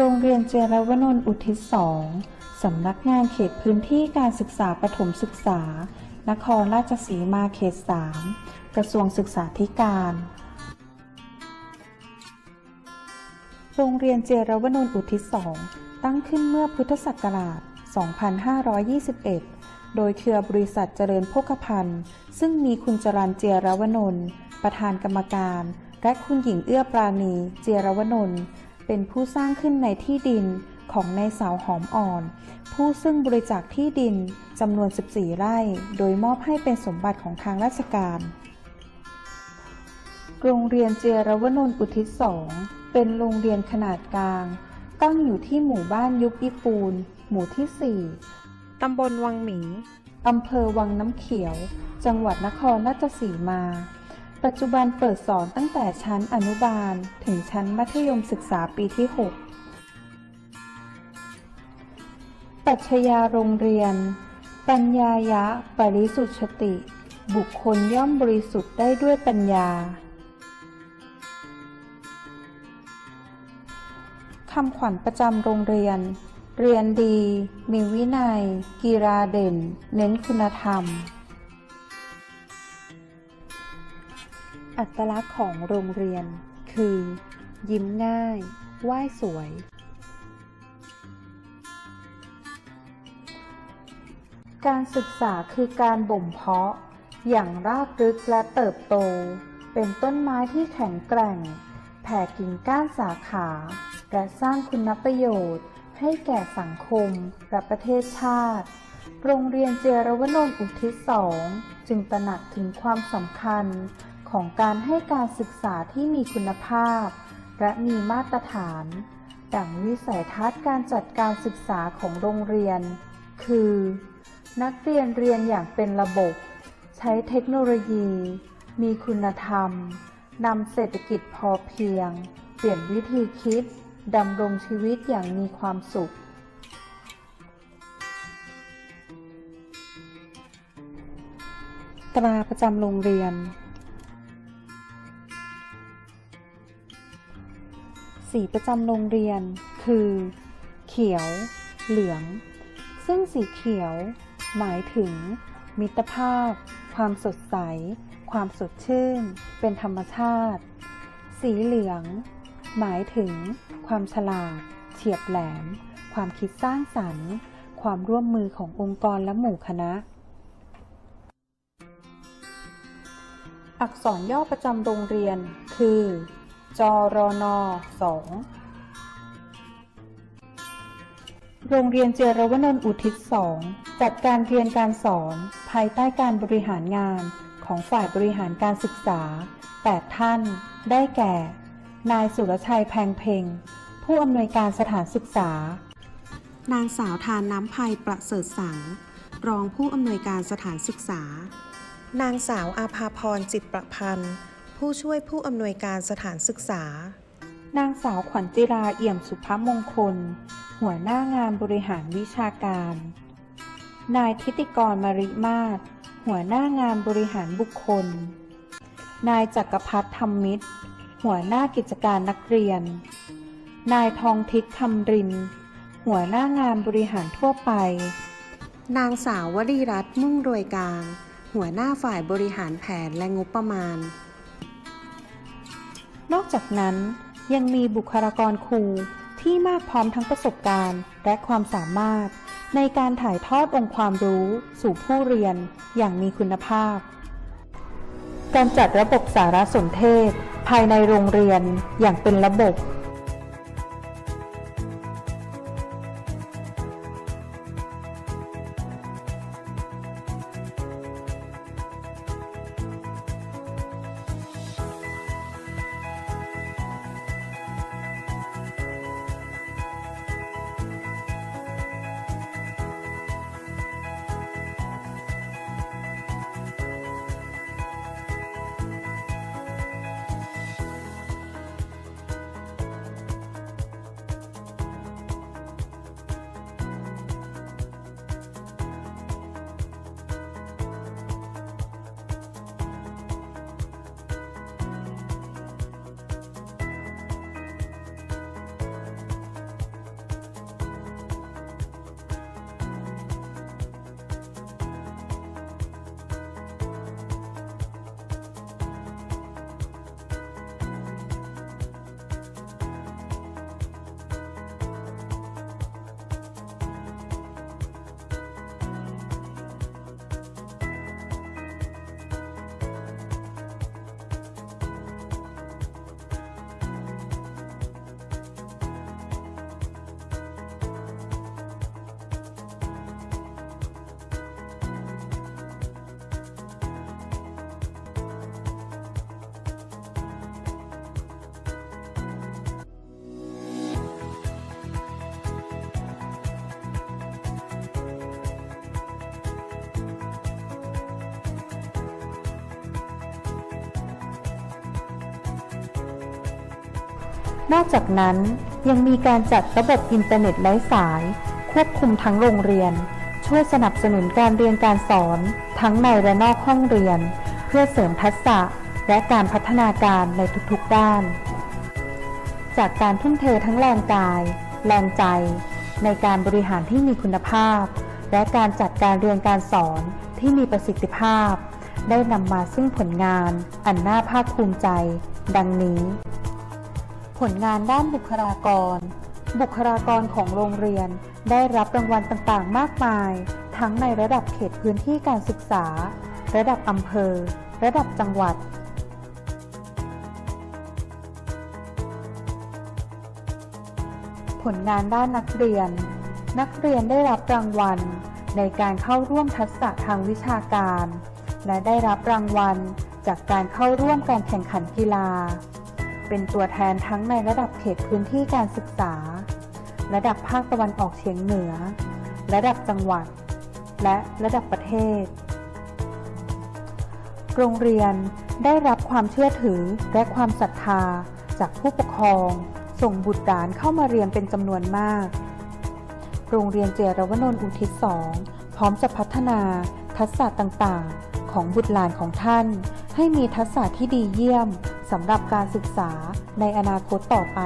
โรงเรียนเจรวนนท์อุทิศสองสำนักงานเขตพื้นที่การศึกษาประถมศึกษา นครราชสีมาเขต3กระทรวงศึกษาธิการ โรงเรียนเจรวนนท์อุทิศสองตั้งขึ้นเมื่อพุทธศักราช 2521 โดยเครือบริษัทเจริญโภคภัณฑ์ ซึ่งมีคุณจรันเจรวนนท์ประธานกรรมการ และคุณหญิงเอื้อปราณี เจรวนนท์ เป็นผู้สร้างขึ้นในที่ดินของนายสาวหอมอ่อน ผู้ซึ่งบริจาคที่ดินจำนวน 14 ไร่ โดยมอบให้เป็นสมบัติของทางราชการ โรงเรียนเจรวนนท์อุทิศสองเป็นโรงเรียนขนาดกลาง ตั้งอยู่ที่หมู่บ้านยุบอีปูน หมู่ที่ 4 ตำบลวังหมิงอำเภอวังน้ำเขียว จังหวัดนครราชสีมา ปัจจุบันเปิดสอนตั้งแต่ชั้นอนุบาล ถึงชั้นมัธยมศึกษาปีที่ 6 ปัชญาโรงเรียน ปัญญายะ ปริสุทธิชติ บุคคลย่อมบริสุทธิ์ได้ด้วยปัญญาคำขวัญประจำโรงเรียน เรียนดี มีวินัย กีฬาเด่น เน้นคุณธรรม อัตลักษณ์ของโรงเรียน คือ ยิ้มง่าย ไหว้สวย การศึกษาคือการบ่มเพาะ อย่างรากลึกและเติบโต เป็นต้นไม้ที่แข็งแกร่ง แผ่กิ่งก้านสาขา และสร้างคุณประโยชน์ ให้แก่สังคมและประเทศชาติ โรงเรียนเจรวนนท์อุทิศสองจึงตระหนักถึงความสำคัญ ของการให้การศึกษาที่มีคุณภาพ และมีมาตรฐาน ดังวิสัยทัศน์การจัดการศึกษาของโรงเรียน คือ นักเรียนเรียนอย่างเป็นระบบ ใช้เทคโนโลยี มีคุณธรรมนำเศรษฐกิจพอเพียง เปลี่ยนวิธีคิดดำรงชีวิตอย่างมีความสุข ตราประจำโรงเรียน สีประจำโรงเรียน คือ เขียว เหลือง ซึ่งสีเขียว หมายถึง มิตรภาพ ความสดใส ความสดชื่น เป็นธรรมชาติ สีเหลือง หมายถึง ความฉลาด เฉียบแหลม ความคิดสร้างสรรค์ ความร่วมมือขององค์กรและหมู่คณะอักษรย่อประจำโรงเรียนคือ จรนสองโรงเรียนเจรวนนท์อุทิศสองจัดการเรียนการสอน ภายใต้การบริหารงานของฝ่ายบริหารการศึกษา 8 ท่าน ได้แก่ นายสุรชัยแพงเพ็ง ผู้อำนวยการสถานศึกษา นางสาวทานน้ำภัยประเสริฐสัง รองผู้อำนวยการสถานศึกษา นางสาวอาภาพรจิตประพันธ์ ผู้ช่วยผู้อำนวยการสถานศึกษา นางสาวขวัญจิราเอี่ยมสุภมงคล หัวหน้างานบริหารวิชาการ นายทิติกรมาริมาศหัวหน้างานบริหารบุคคล นายจักรพัฒน์ธรรมมิตร หัวหน้ากิจการนักเรียน นายทองทิศคำริน หัวหน้างานบริหารทั่วไป นางสาววรีรัตน์มุ่งรวยกลาง หัวหน้าฝ่ายบริหารแผนและงบประมาณ นอกจากนั้นยังมีบุคลากรครูที่มากพร้อมทั้งประสบการณ์และความสามารถ ในการถ่ายทอดองค์ความรู้สู่ผู้เรียนอย่างมีคุณภาพ การจัดระบบสารสนเทศ ภายในโรงเรียนอย่างเป็นระบบ นอกจากนั้นยังมีการจัดระบบอินเทอร์เน็ตไร้สาย ควบคุมทั้งโรงเรียน ช่วยสนับสนุนการเรียนการสอนทั้งในและนอกห้องเรียน เพื่อเสริมทักษะและการพัฒนาการในทุกๆด้าน จากการทุ่มเททั้งแรงกาย แรงใจ ในการบริหารที่มีคุณภาพ และการจัดการเรียนการสอนที่มีประสิทธิภาพ ได้นำมาซึ่งผลงาน อันน่าภาคภูมิใจ ดังนี้ ผลงานด้านบุคลากร บุคลากรของโรงเรียนได้รับรางวัลต่างๆ มากมาย ทั้งในระดับเขตพื้นที่การศึกษา ระดับอำเภอ ระดับจังหวัด ผลงานด้านนักเรียน นักเรียนได้รับรางวัลในการเข้าร่วมทักษะทางวิชาการ และได้รับรางวัลจากการเข้าร่วมการแข่งขันกีฬา เป็นตัวแทนทั้งในระดับเขตพื้นที่การศึกษา ระดับภาคตะวันออกเฉียงเหนือ ระดับจังหวัด และระดับประเทศ โรงเรียนได้รับความเชื่อถือและความศรัทธาจากผู้ปกครอง ส่งบุตรหลานเข้ามาเรียนเป็นจำนวนมาก โรงเรียนเจรวนนท์อุทิศสองพร้อมจะพัฒนาทักษะต่างๆ ของบุตรหลานของท่าน ให้มีทักษะที่ดีเยี่ยม สำหรับการศึกษาในอนาคตต่อไป